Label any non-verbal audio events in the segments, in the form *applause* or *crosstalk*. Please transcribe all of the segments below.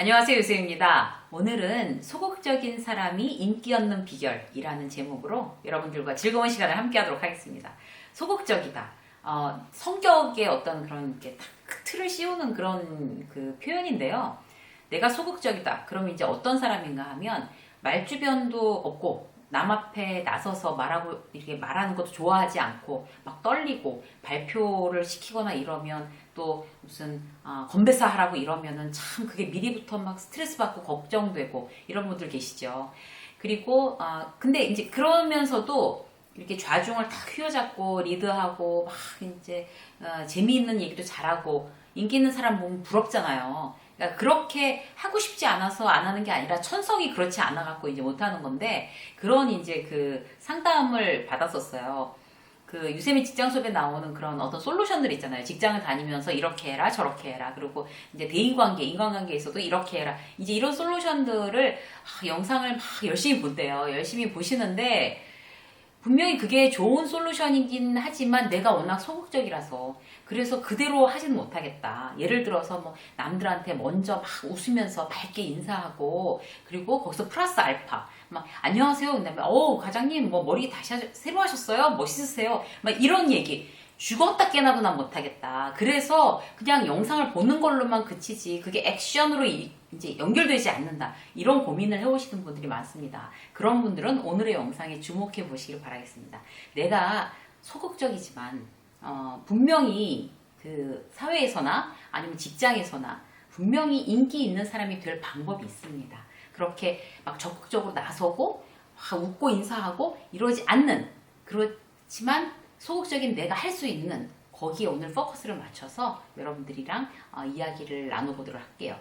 안녕하세요 유세입니다. 오늘은 소극적인 사람이 인기 얻는 비결이라는 제목으로 여러분들과 즐거운 시간을 함께 하도록 하겠습니다. 소극적이다. 어, 성격의 어떤 그런 탁 틀을 씌우는 그런 그 표현인데요. 내가 소극적이다. 그럼 이제 어떤 사람인가 하면 말주변도 없고 남 앞에 나서서 말하고 이렇게 말하는 것도 좋아하지 않고 막 떨리고 발표를 시키거나 이러면 또 무슨 아, 건배사 하라고 이러면은 참 그게 미리부터 막 스트레스 받고 걱정되고 이런 분들 계시죠. 그리고 아 근데 이제 그러면서도 이렇게 좌중을 다 휘어잡고 리드하고 막 이제 어, 재미있는 얘기도 잘하고 인기 있는 사람 보면 부럽잖아요. 그러니까 그렇게 하고 싶지 않아서 안 하는 게 아니라 천성이 그렇지 않아 갖고 이제 못 하는 건데 그런 이제 그 상담을 받았었어요. 그 유세민 직장 수업에 나오는 그런 어떤 솔루션들 있잖아요. 직장을 다니면서 이렇게 해라, 저렇게 해라. 그리고 이제 대인관계, 인간관계에서도 이렇게 해라. 이제 이런 솔루션들을 아, 영상을 막 열심히 본대요. 열심히 보시는데 분명히 그게 좋은 솔루션이긴 하지만 내가 워낙 소극적이라서 그래서 그대로 하지는 못하겠다. 예를 들어서 뭐 남들한테 먼저 막 웃으면서 밝게 인사하고 그리고 거기서 플러스 알파 막 안녕하세요. 그다음에 어 과장님 뭐 머리 다시 하셨, 새로 하셨어요? 멋있으세요? 막 이런 얘기. 죽었다 깨나도 난 못하겠다. 그래서 그냥 영상을 보는 걸로만 그치지 그게 액션으로 이- 이제 연결되지 않는다. 이런 고민을 해오시는 분들이 많습니다. 그런 분들은 오늘의 영상에 주목해 보시길 바라겠습니다. 내가 소극적이지만 어, 분명히 그 사회에서나 아니면 직장에서나 분명히 인기 있는 사람이 될 방법이 있습니다. 그렇게 막 적극적으로 나서고 막 웃고 인사하고 이러지 않는 그렇지만 소극적인 내가 할 수 있는 거기에 오늘 포커스를 맞춰서 여러분들이랑 어, 이야기를 나눠보도록 할게요.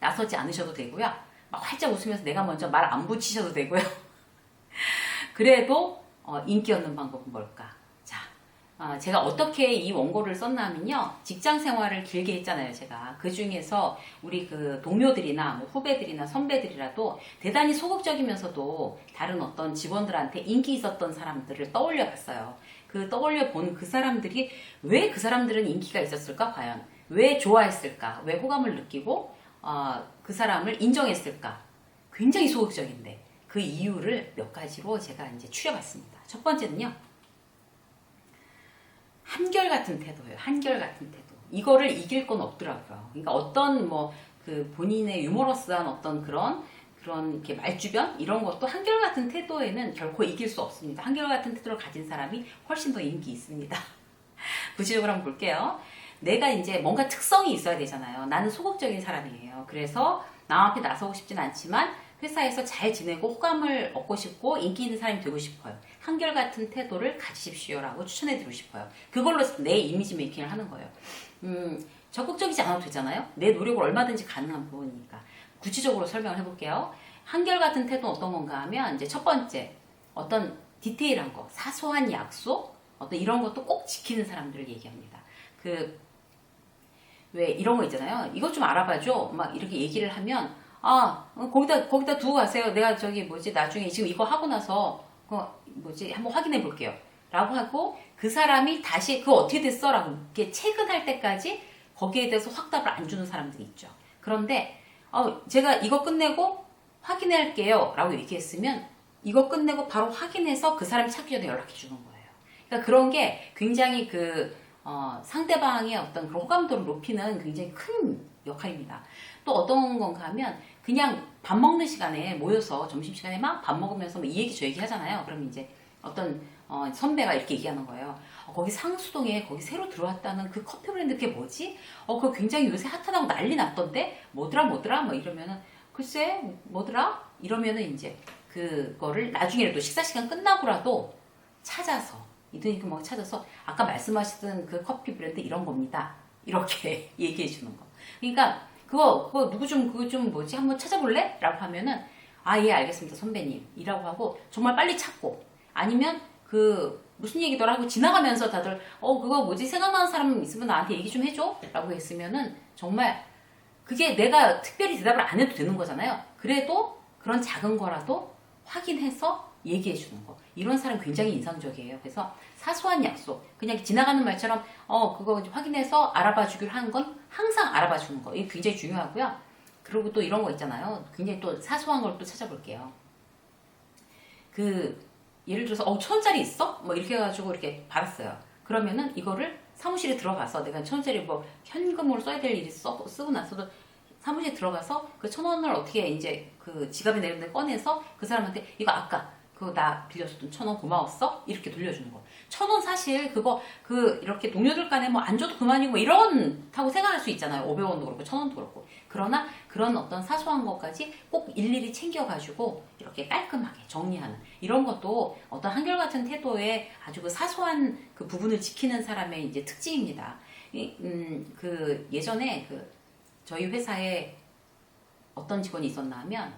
나서지 않으셔도 되고요. 막 활짝 웃으면서 내가 먼저 말 안 붙이셔도 되고요. *laughs* 그래도 어, 인기 얻는 방법은 뭘까? 자, 어, 제가 어떻게 이 원고를 썼냐면요. 직장 생활을 길게 했잖아요, 제가. 그 중에서 우리 그 동료들이나 뭐 후배들이나 선배들이라도 대단히 소극적이면서도 다른 어떤 직원들한테 인기 있었던 사람들을 떠올려 봤어요. 그 떠올려 본 그 사람들이 왜 그 사람들은 인기가 있었을까, 과연? 왜 좋아했을까? 왜 호감을 느끼고, 어, 그 사람을 인정했을까? 굉장히 소극적인데 그 이유를 몇 가지로 제가 이제 추려봤습니다. 첫 번째는요. 한결같은 태도예요. 한결같은 태도. 이거를 이길 건 없더라고요. 그러니까 어떤 뭐 그 본인의 유머러스한 어떤 그런 그런 이렇게 말주변 이런 것도 한결같은 태도에는 결코 이길 수 없습니다. 한결같은 태도를 가진 사람이 훨씬 더 인기 있습니다. *laughs* 구체적으로 한번 볼게요. 내가 이제 뭔가 특성이 있어야 되잖아요. 나는 소극적인 사람이에요. 그래서 남 앞에 나서고 싶진 않지만 회사에서 잘 지내고 호감을 얻고 싶고 인기 있는 사람이 되고 싶어요. 한결같은 태도를 가지십시오라고 추천해드리고 싶어요. 그걸로 내 이미지 메이킹을 하는 거예요. 음, 적극적이지 않아도 되잖아요. 내 노력을 얼마든지 가능한 부분이니까. 구체적으로 설명을 해볼게요. 한결같은 태도는 어떤 건가 하면 이제 첫 번째 어떤 디테일한 거, 사소한 약속, 어떤 이런 것도 꼭 지키는 사람들을 얘기합니다. 그 왜 이런 거 있잖아요. 이것 좀 알아봐줘. 막 이렇게 얘기를 하면 아 어, 거기다 거기다 두고 가세요. 내가 저기 뭐지 나중에 지금 이거 하고 나서 그 뭐지 한번 확인해 볼게요. 라고 하고 그 사람이 다시 그거 어떻게 됐어? 라고 이렇게 체크할 때까지 거기에 대해서 확답을 안 주는 사람들이 있죠. 그런데 어, 제가 이거 끝내고 확인할게요. 라고 얘기했으면 이거 끝내고 바로 확인해서 그 사람이 찾기 전에 연락해 주는 거예요. 그러니까 그런 게 굉장히 그 어, 상대방의 어떤 그런 호감도를 높이는 굉장히 큰 역할입니다. 또 어떤 건가 하면 그냥 밥 먹는 시간에 모여서 점심시간에 막 밥 먹으면서 뭐 이 얘기 저 얘기 하잖아요. 그럼 이제 어떤 어, 선배가 이렇게 얘기하는 거예요. 어, 거기 상수동에 거기 새로 들어왔다는 그 커피 브랜드 그게 뭐지? 어, 그거 굉장히 요새 핫하다고 난리 났던데? 뭐더라, 뭐더라? 뭐 이러면은, 글쎄, 뭐더라? 이러면은 이제 그거를 나중에라도 식사 시간 끝나고라도 찾아서, 이들이 뭐 찾아서, 아까 말씀하시던 그 커피 브랜드 이런 겁니다. 이렇게 *laughs* 얘기해 주는 거. 그러니까, 그거, 그거 누구 좀, 그거 좀 뭐지? 한번 찾아볼래? 라고 하면은, 아, 예, 알겠습니다, 선배님. 이라고 하고, 정말 빨리 찾고, 아니면 그 무슨 얘기더라 하고 지나가면서 다들 어 그거 뭐지 생각나는 사람 있으면 나한테 얘기 좀 해줘 라고 했으면은 정말 그게 내가 특별히 대답을 안 해도 되는 거잖아요 그래도 그런 작은 거라도 확인해서 얘기해 주는 거 이런 사람 굉장히 인상적이에요 그래서 사소한 약속 그냥 지나가는 말처럼 어 그거 확인해서 알아봐 주기로 하는 건 항상 알아봐 주는 거 이게 굉장히 중요하고요 그리고 또 이런 거 있잖아요. 굉장히 또 사소한 걸 또 찾아볼게요. 그 예를 들어서 어 천원짜리 있어? 뭐 이렇게 해가지고 이렇게 받았어요. 그러면은 이거를 사무실에 들어가서 내가 천원짜리 뭐 현금으로 써야 될 일이 써, 쓰고 나서도 사무실에 들어가서 그 천 원을 어떻게 이제 그 지갑에 내는데 꺼내서 그 사람한테 이거 아까 그거 나 빌려줬던 천 원 고마웠어? 이렇게 돌려주는 거. 천 원 사실 그거 그 이렇게 동료들 간에 뭐 안 줘도 그만이고 뭐 이런다고 생각할 수 있잖아요. 500원도 그렇고 천 원도 그렇고. 그러나 그런 어떤 사소한 것까지 꼭 일일이 챙겨가지고 이렇게 깔끔하게 정리하는 이런 것도 어떤 한결같은 태도의 아주 그 사소한 그 부분을 지키는 사람의 이제 특징입니다. 이, 음, 그 예전에 그 저희 회사에 어떤 직원이 있었나 하면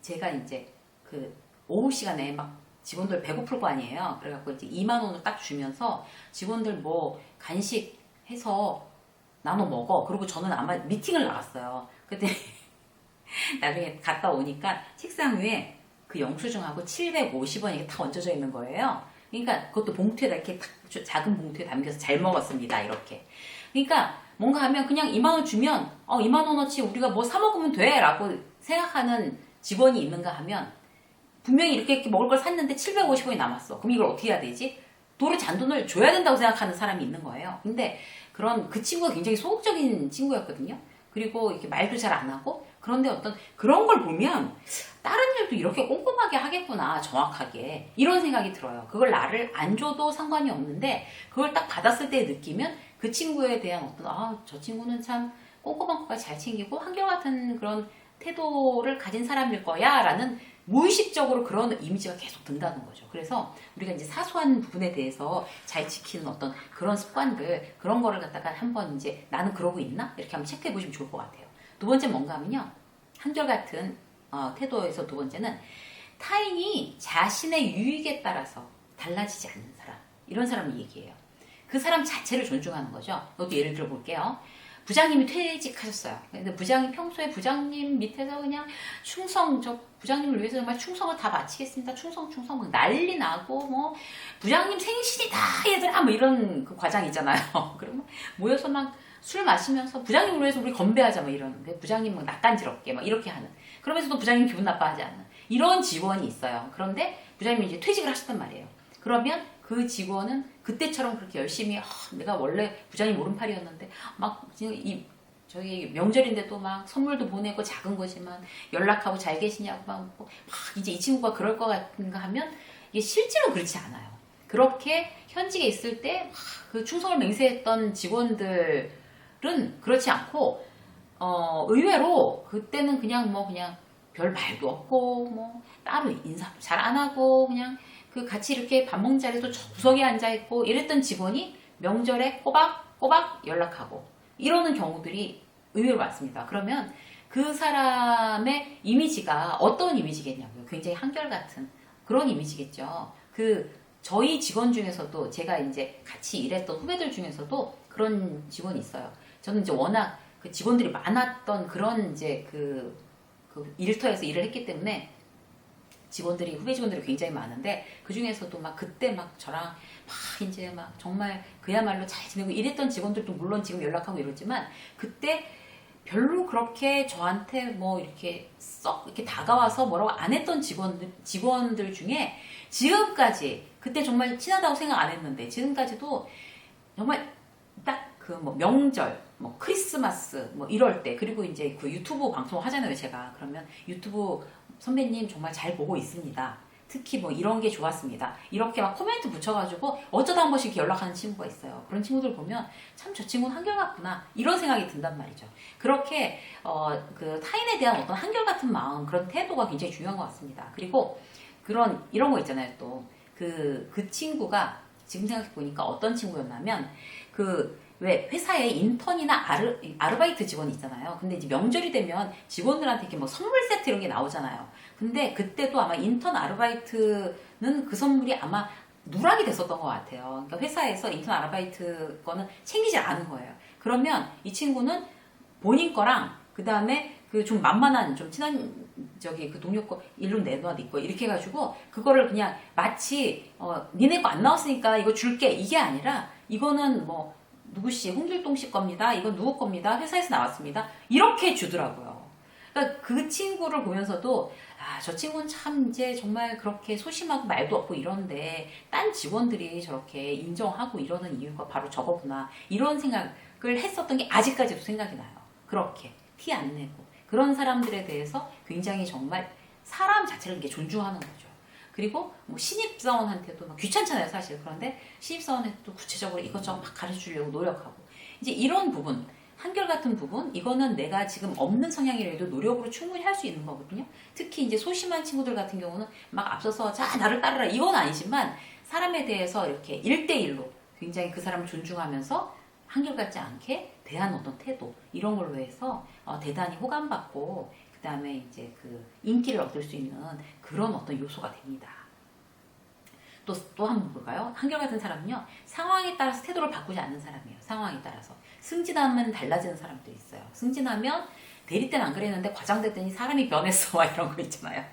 제가 이제 그 오후 시간에 막 직원들 배고플 거 아니에요. 그래갖고 이제 2만 원을 딱 주면서 직원들 뭐 간식 해서 나눠 먹어. 그리고 저는 아마 미팅을 나갔어요. 그때 *laughs* 나중에 갔다 오니까 책상 위에 그 영수증하고 750원 이게 다 얹어져 있는 거예요. 그러니까 그것도 봉투에다 이렇게 탁 작은 봉투에 담겨서 잘 먹었습니다. 이렇게. 그러니까 뭔가 하면 그냥 2만 원 주면 어 2만 원어치 우리가 뭐 사 먹으면 돼 라고 생각하는 직원이 있는가 하면 분명히 이렇게, 이렇게 먹을 걸 샀는데 750원이 남았어. 그럼 이걸 어떻게 해야 되지? 도로 잔돈을 줘야 된다고 생각하는 사람이 있는 거예요. 근데 그런 그 친구가 굉장히 소극적인 친구였거든요. 그리고 이렇게 말도 잘 안 하고 그런데 어떤 그런 걸 보면 다른 일도 이렇게 꼼꼼하게 하겠구나 정확하게 이런 생각이 들어요. 그걸 나를 안 줘도 상관이 없는데 그걸 딱 받았을 때 느끼면 그 친구에 대한 어떤 아 저 친구는 참 꼼꼼한 것까지 잘 챙기고 한결같은 그런 태도를 가진 사람일 거야 라는 무의식적으로 그런 이미지가 계속 든다는 거죠. 그래서 우리가 이제 사소한 부분에 대해서 잘 지키는 어떤 그런 습관들 그런 거를 갖다가 한번 이제 나는 그러고 있나 이렇게 한번 체크해 보시면 좋을 것 같아요. 두 번째 뭔가 하면요 한결같은 어, 태도에서 두 번째는 타인이 자신의 유익에 따라서 달라지지 않는 사람 이런 사람을 얘기해요. 그 사람 자체를 존중하는 거죠. 이것도 예를 들어 볼게요. 부장님이 퇴직하셨어요. 근데 부장이 평소에 부장님 밑에서 그냥 충성, 저 부장님을 위해서 정말 충성을 다 바치겠습니다. 충성, 충성, 막 난리 나고, 뭐, 부장님 생신이다, 얘들아, 뭐 이런 그 과장 있잖아요. *laughs* 그러면 모여서 막 술 마시면서 부장님을 위해서 우리 건배하자, 뭐 이런. 부장님 막 낯간지럽게 막 이렇게 하는. 그러면서도 부장님 기분 나빠하지 않는. 이런 직원이 있어요. 그런데 부장님이 이제 퇴직을 하셨단 말이에요. 그러면 그 직원은 그때처럼 그렇게 열심히 아, 내가 원래 부장님 오른팔이었는데 막 이 저기 명절인데도 막 선물도 보내고 작은 거지만 연락하고 잘 계시냐고 막, 막 이제 이 친구가 그럴 것 같은가 하면 이게 실제로 그렇지 않아요. 그렇게 현직에 있을 때 그 충성을 맹세했던 직원들은 그렇지 않고 어, 의외로 그때는 그냥 뭐 그냥 별 말도 없고 뭐 따로 인사도 잘 안 하고 그냥 그 같이 이렇게 밥 먹는 자리에도 저 구석에 앉아 있고 이랬던 직원이 명절에 꼬박꼬박 연락하고 이러는 경우들이 의외로 많습니다. 그러면 그 사람의 이미지가 어떤 이미지겠냐고요. 굉장히 한결같은 그런 이미지겠죠. 그 저희 직원 중에서도 제가 이제 같이 일했던 후배들 중에서도 그런 직원이 있어요. 저는 이제 워낙 그 직원들이 많았던 그런 이제 그, 그 일터에서 일을 했기 때문에 직원들이 후배 직원들이 굉장히 많은데 그 중에서도 막 그때 막 저랑 막 이제 막 정말 그야말로 잘 지내고 이랬던 직원들도 물론 지금 연락하고 이러지만 그때 별로 그렇게 저한테 뭐 이렇게 썩 이렇게 다가와서 뭐라고 안 했던 직원들 직원들 중에 지금까지 그때 정말 친하다고 생각 안 했는데 지금까지도 정말 딱 그 뭐 명절 뭐 크리스마스 뭐 이럴 때 그리고 이제 그 유튜브 방송 하잖아요 제가 그러면 유튜브 선배님 정말 잘 보고 있습니다. 특히 뭐 이런 게 좋았습니다. 이렇게 막 코멘트 붙여가지고 어쩌다 한 번씩 연락하는 친구가 있어요. 그런 친구들 보면 참 저 친구는 한결같구나 이런 생각이 든단 말이죠. 그렇게 어, 그 타인에 대한 어떤 한결같은 마음 그런 태도가 굉장히 중요한 것 같습니다. 그리고 그런 이런 거 있잖아요. 또 그그 친구가 지금 생각해 보니까 어떤 친구였냐면 그 왜 회사에 인턴이나 아르, 아르바이트 직원이 있잖아요. 근데 이제 명절이 되면 직원들한테 이렇게 뭐 선물 세트 이런 게 나오잖아요. 근데 그때도 아마 인턴 아르바이트는 그 선물이 아마 누락이 됐었던 것 같아요. 그러니까 회사에서 인턴 아르바이트 거는 챙기지 않은 거예요. 그러면 이 친구는 본인 거랑 그 다음에 그 좀 만만한 좀 친한 저기 그 동료 거 일로 내놔 니거 이렇게 해가지고 그거를 그냥 마치 어 니네 거 안 나왔으니까 이거 줄게 이게 아니라 이거는 뭐 누구 씨 홍길동 씨 겁니다. 이건 누구 겁니다. 회사에서 나왔습니다. 이렇게 주더라고요. 그러니까 그 친구를 보면서도 아, 저 친구는 참 이제 정말 그렇게 소심하고 말도 없고 이런데 딴 직원들이 저렇게 인정하고 이러는 이유가 바로 저거구나. 이런 생각을 했었던 게 아직까지도 생각이 나요. 그렇게 티 안 내고 그런 사람들에 대해서 굉장히 정말 사람 자체를 이게 존중하는 거죠. 그리고 뭐 신입사원한테도 막 귀찮잖아요, 사실. 그런데 신입사원한테도 구체적으로 이것저것 막 가르쳐 주려고 노력하고. 이제 이런 부분, 한결같은 부분, 이거는 내가 지금 없는 성향이라도 노력으로 충분히 할 수 있는 거거든요. 특히 이제 소심한 친구들 같은 경우는 막 앞서서 자, 나를 따르라. 이건 아니지만 사람에 대해서 이렇게 1대1로 굉장히 그 사람을 존중하면서 한결같지 않게 대한 어떤 태도, 이런 걸로 해서 어, 대단히 호감받고 그 다음에 이제 그 인기를 얻을 수 있는 그런 어떤 요소가 됩니다. 또, 또 한번 볼까요? 한결같은 사람은요, 상황에 따라서 태도를 바꾸지 않는 사람이에요. 상황에 따라서. 승진하면 달라지는 사람도 있어요. 승진하면 대리 때는 안 그랬는데 과장 됐더니 사람이 변했어. 막 이런 거 있잖아요.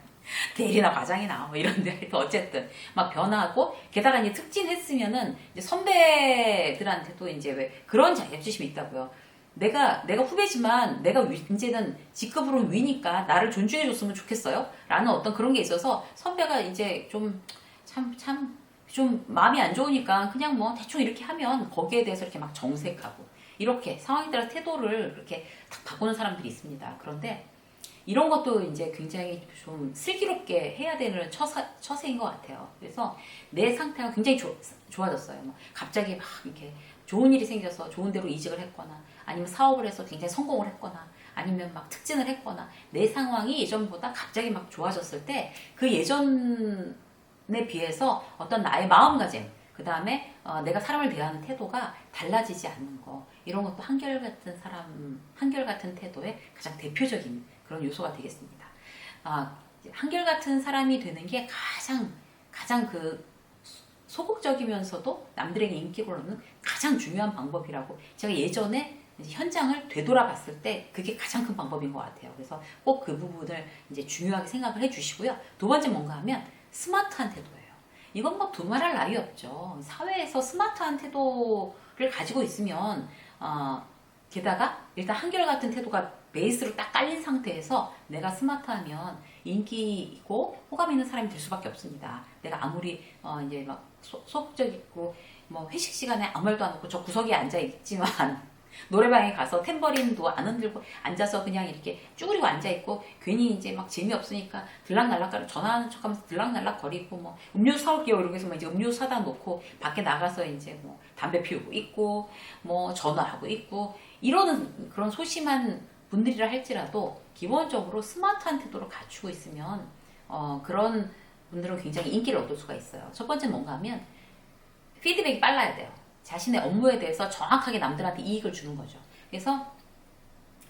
대리나 과장이나 뭐 이런데 하여튼 어쨌든 막 변하고 게다가 이제 특진했으면은 이제 선배들한테도 이제 왜 그런 자격지심이 있다고요. 내가 내가 후배지만 내가 위- 이제는 직급으로 위니까 나를 존중해 줬으면 좋겠어요. 라는 어떤 그런 게 있어서 선배가 이제 좀 참 참 좀 마음이 안 좋으니까 그냥 뭐 대충 이렇게 하면 거기에 대해서 이렇게 막 정색하고 이렇게 상황에 따라 태도를 이렇게 딱 바꾸는 사람들이 있습니다. 그런데 이런 것도 이제 굉장히 좀 슬기롭게 해야 되는 처사, 처세인 것 같아요. 그래서 내 상태가 굉장히 좋- 좋아졌어요. 뭐 갑자기 막 이렇게 좋은 일이 생겨서 좋은 데로 이직을 했거나 아니면 사업을 해서 굉장히 성공을 했거나 아니면 막 특진을 했거나 내 상황이 예전보다 갑자기 막 좋아졌을 때 그 예전에 비해서 어떤 나의 마음가짐 그 다음에 내가 사람을 대하는 태도가 달라지지 않는 거 이런 것도 한결같은 사람 한결같은 태도의 가장 대표적인 그런 요소가 되겠습니다. 아, 한결같은 사람이 되는 게 가장 가장 그 소극적이면서도 남들에게 인기를 얻는 가장 중요한 방법이라고 제가 예전에 현장을 되돌아봤을 때 그게 가장 큰 방법인 것 같아요. 그래서 꼭 그 부분을 이제 중요하게 생각을 해주시고요. 두 번째 뭔가 하면 스마트한 태도예요. 이건 뭐 두말할 나위 없죠. 사회에서 스마트한 태도를 가지고 있으면 어, 게다가 일단 한결같은 태도가 베이스로 딱 깔린 상태에서 내가 스마트하면 인기 있고 호감 있는 사람이 될 수밖에 없습니다. 내가 아무리 어 이제 막 소- 소극적이고 뭐 회식 시간에 아무 말도 안 하고 저 구석에 앉아 있지만 *laughs* 노래방에 가서 탬버린도 안 흔들고 앉아서 그냥 이렇게 쭈그리고 앉아 있고 괜히 이제 막 재미없으니까 들락날락 전화하는 척하면서 들락날락 거리고 뭐 음료수 사올게요 이러고 해서 막 이제 음료수 사다 놓고 밖에 나가서 이제 뭐 담배 피우고 있고 뭐 전화하고 있고 이러는 그런 소심한 분들이라 할지라도 기본적으로 스마트한 태도를 갖추고 있으면 어, 그런 분들은 굉장히 인기를 얻을 수가 있어요. 첫 번째 뭔가 하면 피드백이 빨라야 돼요. 자신의 업무에 대해서 정확하게 남들한테 이익을 주는 거죠. 그래서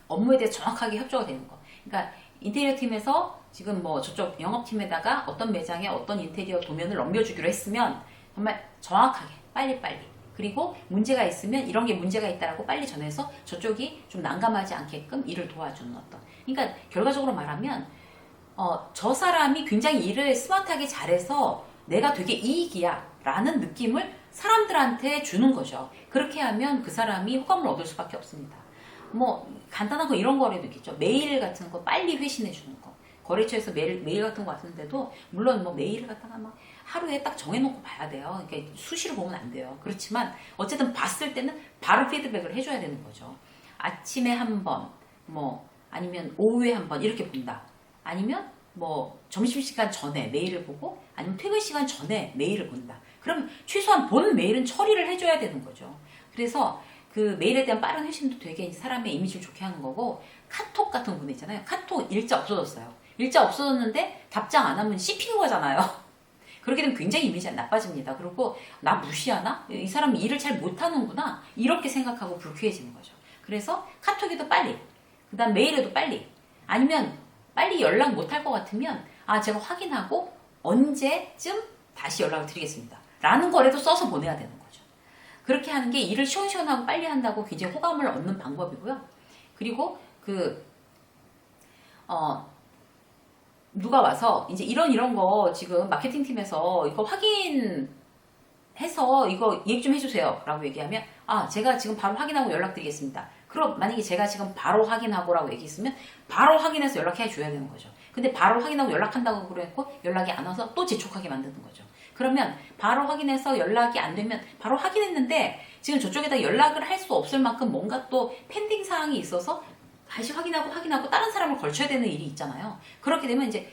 업무에 대해서 정확하게 협조가 되는 거. 그러니까 인테리어 팀에서 지금 뭐 저쪽 영업팀에다가 어떤 매장에 어떤 인테리어 도면을 넘겨주기로 했으면 정말 정확하게 빨리빨리 그리고 문제가 있으면 이런 게 문제가 있다라고 빨리 전해서 저쪽이 좀 난감하지 않게끔 일을 도와주는 어떤 그러니까 결과적으로 말하면 어, 저 사람이 굉장히 일을 스마트하게 잘해서 내가 되게 이익이야 라는 느낌을 사람들한테 주는 거죠. 그렇게 하면 그 사람이 호감을 얻을 수밖에 없습니다. 뭐 간단한 거 이런 거라도 있겠죠. 메일 같은 거 빨리 회신해 주는 거. 거래처에서 메일, 메일 같은 거 왔는데도 물론 뭐 메일을 갖다가 막 하루에 딱 정해놓고 봐야 돼요. 그러니까 수시로 보면 안 돼요. 그렇지만 어쨌든 봤을 때는 바로 피드백을 해줘야 되는 거죠. 아침에 한 번, 뭐 아니면 오후에 한 번 이렇게 본다. 아니면 뭐 점심시간 전에 메일을 보고 아니면 퇴근 시간 전에 메일을 본다. 그럼 최소한 본 메일은 처리를 해줘야 되는 거죠. 그래서 그 메일에 대한 빠른 회신도 되게 사람의 이미지를 좋게 하는 거고 카톡 같은 거 있잖아요. 카톡 일자 없어졌어요. 일자 없어졌는데 답장 안 하면 씹힌 거잖아요. *laughs* 그렇게 되면 굉장히 이미지가 나빠집니다. 그리고 나 무시하나? 이 사람이 일을 잘 못하는구나. 이렇게 생각하고 불쾌해지는 거죠. 그래서 카톡에도 빨리, 그 다음 메일에도 빨리, 아니면 빨리 연락 못할 것 같으면 아 제가 확인하고 언제쯤 다시 연락을 드리겠습니다. 라는 거라도 써서 보내야 되는 거죠. 그렇게 하는 게 일을 시원시원하고 빨리 한다고 굉장히 호감을 얻는 방법이고요. 그리고 그, 어, 누가 와서 이제 이런 이런 거 지금 마케팅 팀에서 이거 확인해서 이거 얘기 좀 해주세요. 라고 얘기하면 아, 제가 지금 바로 확인하고 연락드리겠습니다. 그럼 만약에 제가 지금 바로 확인하고 라고 얘기했으면 바로 확인해서 연락해 줘야 되는 거죠. 근데 바로 확인하고 연락한다고 그랬고 연락이 안 와서 또 재촉하게 만드는 거죠. 그러면 바로 확인해서 연락이 안 되면 바로 확인했는데 지금 저쪽에다 연락을 할 수 없을 만큼 뭔가 또 펜딩 사항이 있어서 다시 확인하고 확인하고 다른 사람을 걸쳐야 되는 일이 있잖아요. 그렇게 되면 이제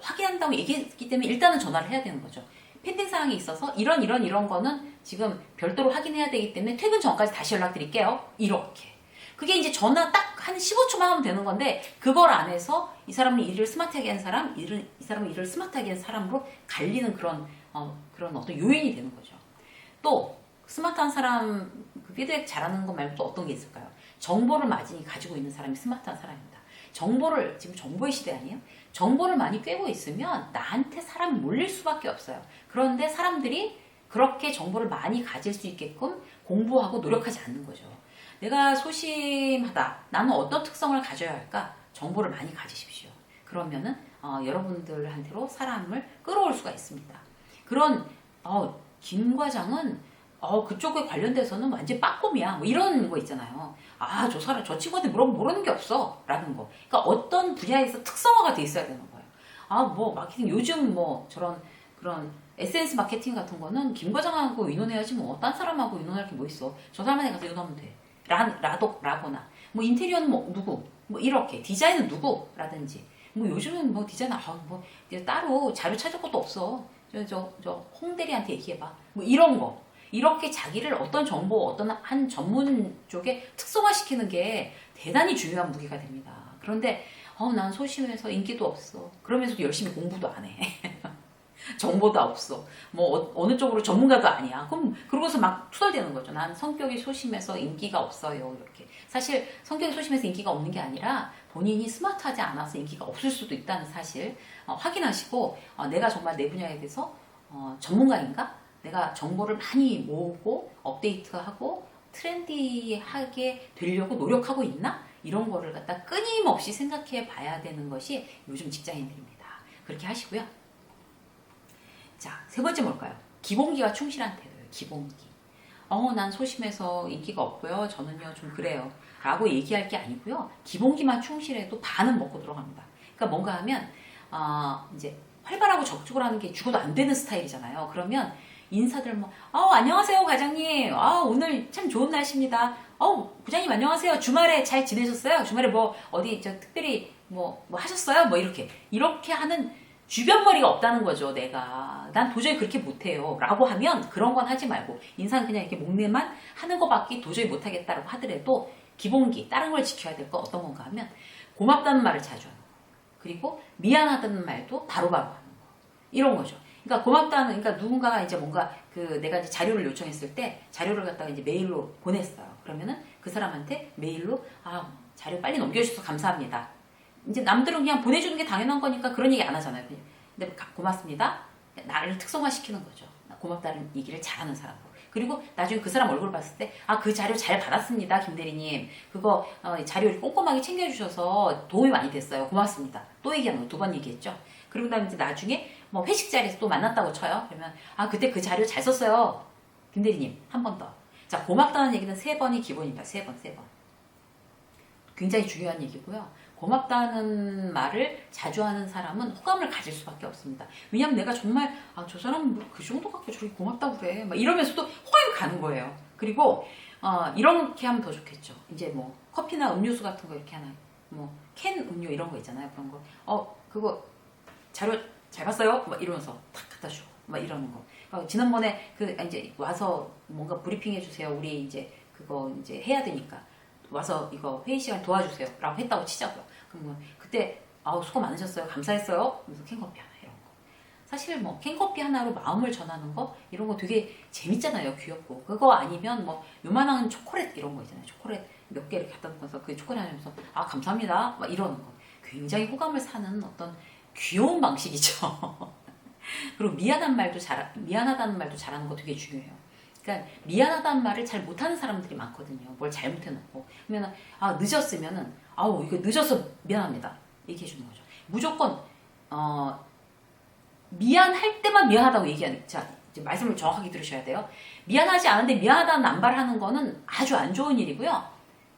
확인한다고 얘기했기 때문에 일단은 전화를 해야 되는 거죠. 펜딩 사항이 있어서 이런 이런 이런 거는 지금 별도로 확인해야 되기 때문에 퇴근 전까지 다시 연락드릴게요. 이렇게. 그게 이제 전화 딱 한 15초만 하면 되는 건데 그걸 안 해서 이 사람은 일을 스마트하게 하는 사람, 일을, 이 사람은 일을 스마트하게 하는 사람으로 갈리는 그런 어, 그런 어떤 요인이 되는 거죠. 또 스마트한 사람 그 피드백 잘하는 거 말고 또 어떤 게 있을까요? 정보를 많이 가지고 있는 사람이 스마트한 사람입니다. 정보를 지금 정보의 시대 아니에요? 정보를 많이 꿰고 있으면 나한테 사람이 몰릴 수밖에 없어요. 그런데 사람들이 그렇게 정보를 많이 가질 수 있게끔 공부하고 노력하지 않는 거죠. 내가 소심하다. 나는 어떤 특성을 가져야 할까? 정보를 많이 가지십시오. 그러면은 어, 여러분들한테로 사람을 끌어올 수가 있습니다. 그런 어, 김 과장은 어, 그쪽에 관련돼서는 완전 빠꼼이야. 뭐 이런 거 있잖아요. 아, 저 사람, 저 친구한테 물어보면 모르는 게 없어. 라는 거. 그러니까 어떤 분야에서 특성화가 돼 있어야 되는 거예요. 아, 뭐, 마케팅, 요즘 뭐, 저런, 그런, SNS 마케팅 같은 거는 김 과장하고 의논해야지 뭐, 딴 사람하고 의논할 게 뭐 있어. 저 사람한테 가서 의논하면 돼. 라, 라도, 라거나. 뭐, 인테리어는 뭐, 누구. 뭐, 이렇게. 디자인은 누구. 라든지. 뭐, 요즘은 뭐, 디자인, 아, 뭐, 따로 자료 찾을 것도 없어. 저, 저, 저, 홍대리한테 얘기해봐. 뭐, 이런 거. 이렇게 자기를 어떤 정보, 어떤 한 전문 쪽에 특성화시키는 게 대단히 중요한 무기가 됩니다. 그런데, 어, 난 소심해서 인기도 없어. 그러면서도 열심히 공부도 안 해. *laughs* 정보도 없어. 뭐, 어, 느 쪽으로 전문가도 아니야. 그럼, 그러고서 막 투덜대는 거죠. 난 성격이 소심해서 인기가 없어요. 이렇게. 사실, 성격이 소심해서 인기가 없는 게 아니라 본인이 스마트하지 않아서 인기가 없을 수도 있다는 사실 어, 확인하시고, 어, 내가 정말 내 분야에 대해서 어, 전문가인가? 내가 정보를 많이 모으고 업데이트하고 트렌디하게 되려고 노력하고 있나? 이런 거를 갖다 끊임없이 생각해 봐야 되는 것이 요즘 직장인들입니다. 그렇게 하시고요. 자, 세 번째 뭘까요? 기본기가 충실한 태도예요. 기본기. 어, 난 소심해서 인기가 없고요. 저는요, 좀 그래요. 라고 얘기할 게 아니고요. 기본기만 충실해도 반은 먹고 들어갑니다. 그러니까 뭔가 하면, 어, 이제 활발하고 적극적으로 하는 게 죽어도 안 되는 스타일이잖아요. 그러면 인사들 뭐, 어, 안녕하세요, 과장님. 아, 오늘 참 좋은 날씨입니다. 어, 부장님 안녕하세요. 주말에 잘 지내셨어요? 주말에 뭐, 어디, 저, 특별히 뭐, 뭐 하셨어요? 뭐, 이렇게. 이렇게 하는 주변머리가 없다는 거죠, 내가. 난 도저히 그렇게 못해요. 라고 하면 그런 건 하지 말고, 인사는 그냥 이렇게 목내만 하는 것밖에 도저히 못하겠다라고 하더라도, 기본기, 다른 걸 지켜야 될 거 어떤 건가 하면, 고맙다는 말을 자주 하는 거. 그리고 미안하다는 말도 바로바로 하는 거. 이런 거죠. 그러니까 고맙다는 그러니까 누군가가 이제 뭔가 그 내가 이제 자료를 요청했을 때 자료를 갖다가 이제 메일로 보냈어요. 그러면은 그 사람한테 메일로 아 자료 빨리 넘겨주셔서 감사합니다. 이제 남들은 그냥 보내주는 게 당연한 거니까 그런 얘기 안 하잖아요. 그냥. 근데 가- 고맙습니다. 나를 특성화시키는 거죠. 고맙다는 얘기를 잘하는 사람으로. 그리고 나중에 그 사람 얼굴 봤을 때, 아, 그 자료 잘 받았습니다, 김대리님. 그거, 어, 자료 꼼꼼하게 챙겨주셔서 도움이 많이 됐어요. 고맙습니다. 또 얘기하는 거 두 번 얘기했죠. 그리고 나중에 뭐 회식 자리에서 또 만났다고 쳐요. 그러면, 아, 그때 그 자료 잘 썼어요. 김대리님, 한 번 더. 자, 고맙다는 얘기는 세 번이 기본입니다. 세 번, 세 번. 굉장히 중요한 얘기고요. 고맙다는 말을 자주 하는 사람은 호감을 가질 수밖에 없습니다. 왜냐면 내가 정말 아, 저 사람은 뭐 그 정도 갖고 저렇게 고맙다고 그래. 막 이러면서도 호감이 가는 거예요. 그리고 어, 이렇게 하면 더 좋겠죠. 이제 뭐 커피나 음료수 같은 거 이렇게 하나 뭐 캔 음료 이런 거 있잖아요. 그런 거. 어 그거 자료 잘 봤어요? 막 이러면서 탁 갖다 주고 막 이러는 거. 어, 지난번에 그 이제 와서 뭔가 브리핑 해주세요. 우리 이제 그거 이제 해야 되니까 와서 이거 회의 시간 도와주세요 라고 했다고 치자고요. 그러면 그때 아우 수고 많으셨어요. 감사했어요. 그래서 캔커피 하나 이런 거. 사실 뭐 캔커피 하나로 마음을 전하는 거 이런 거 되게 재밌잖아요. 귀엽고 그거 아니면 뭐 요만한 초콜릿 이런 거 있잖아요. 초콜릿 몇개 이렇게 갖다 놓고서 그 초콜릿 하면서 아 감사합니다. 막 이러는 거. 굉장히 호감을 사는 어떤 귀여운 방식이죠. *laughs* 그리고 미안한 말도 잘 미안하다는 말도 잘하는 거 되게 중요해요. 그러니까 미안하다는 말을 잘 못하는 사람들이 많거든요. 뭘 잘못해놓고 그러면 아 늦었으면은 아우 이거 늦어서 미안합니다. 얘기해 주는 거죠. 무조건 어 미안할 때만 미안하다고 얘기하는 자 이제 말씀을 정확하게 들으셔야 돼요. 미안하지 않은데 미안하다는 남발하는 거는 아주 안 좋은 일이고요.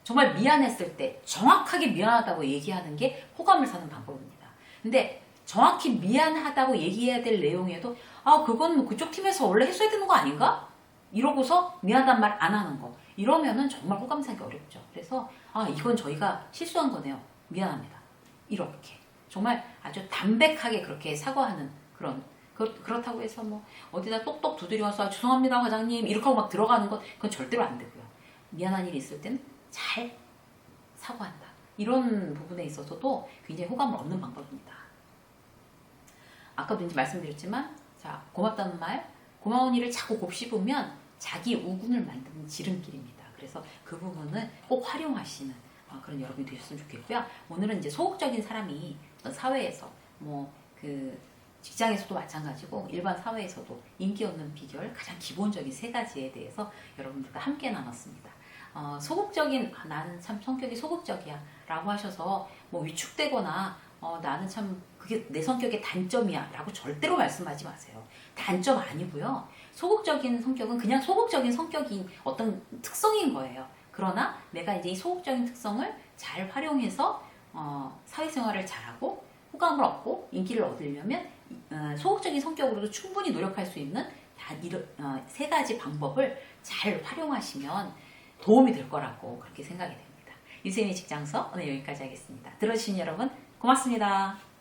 정말 미안했을 때 정확하게 미안하다고 얘기하는 게 호감을 사는 방법입니다. 근데 정확히 미안하다고 얘기해야 될 내용에도 아 그건 뭐 그쪽 팀에서 원래 했어야 되는 거 아닌가? 이러고서 미안하단 말안 하는 거 이러면은 정말 호감 사기 어렵죠. 그래서 아 이건 저희가 실수한 거네요. 미안합니다. 이렇게 정말 아주 담백하게 그렇게 사과하는 그런 그, 그렇다고 해서 뭐 어디다 똑똑 두드려서 아, 죄송합니다 과장님 이렇게 하고 막 들어가는 건 그건 절대로 안 되고요. 미안한 일이 있을 때는 잘 사과한다. 이런 부분에 있어서도 굉장히 호감을 얻는 방법입니다. 아까도 이제 말씀드렸지만 자 고맙다는 말 고마운 일을 자꾸 곱씹으면 자기 우군을 만드는 지름길입니다. 그래서 그 부분은 꼭 활용하시는 어, 그런 여러분이 되셨으면 좋겠고요. 오늘은 이제 소극적인 사람이 사회에서 뭐 그 직장에서도 마찬가지고 일반 사회에서도 인기 얻는 비결 가장 기본적인 세 가지에 대해서 여러분들과 함께 나눴습니다. 어, 소극적인 아, 나는 참 성격이 소극적이야 라고 하셔서 뭐 위축되거나 어, 나는 참 그게 내 성격의 단점이야 라고 절대로 말씀하지 마세요. 단점 아니고요. 소극적인 성격은 그냥 소극적인 성격인 어떤 특성인 거예요. 그러나 내가 이제 이 소극적인 특성을 잘 활용해서 어, 사회생활을 잘하고 호감을 얻고 인기를 얻으려면 어, 소극적인 성격으로도 충분히 노력할 수 있는 다 이런 어, 세 가지 방법을 잘 활용하시면 도움이 될 거라고 그렇게 생각이 됩니다. 유세민의 직장서 오늘 여기까지 하겠습니다. 들어주신 여러분 고맙습니다.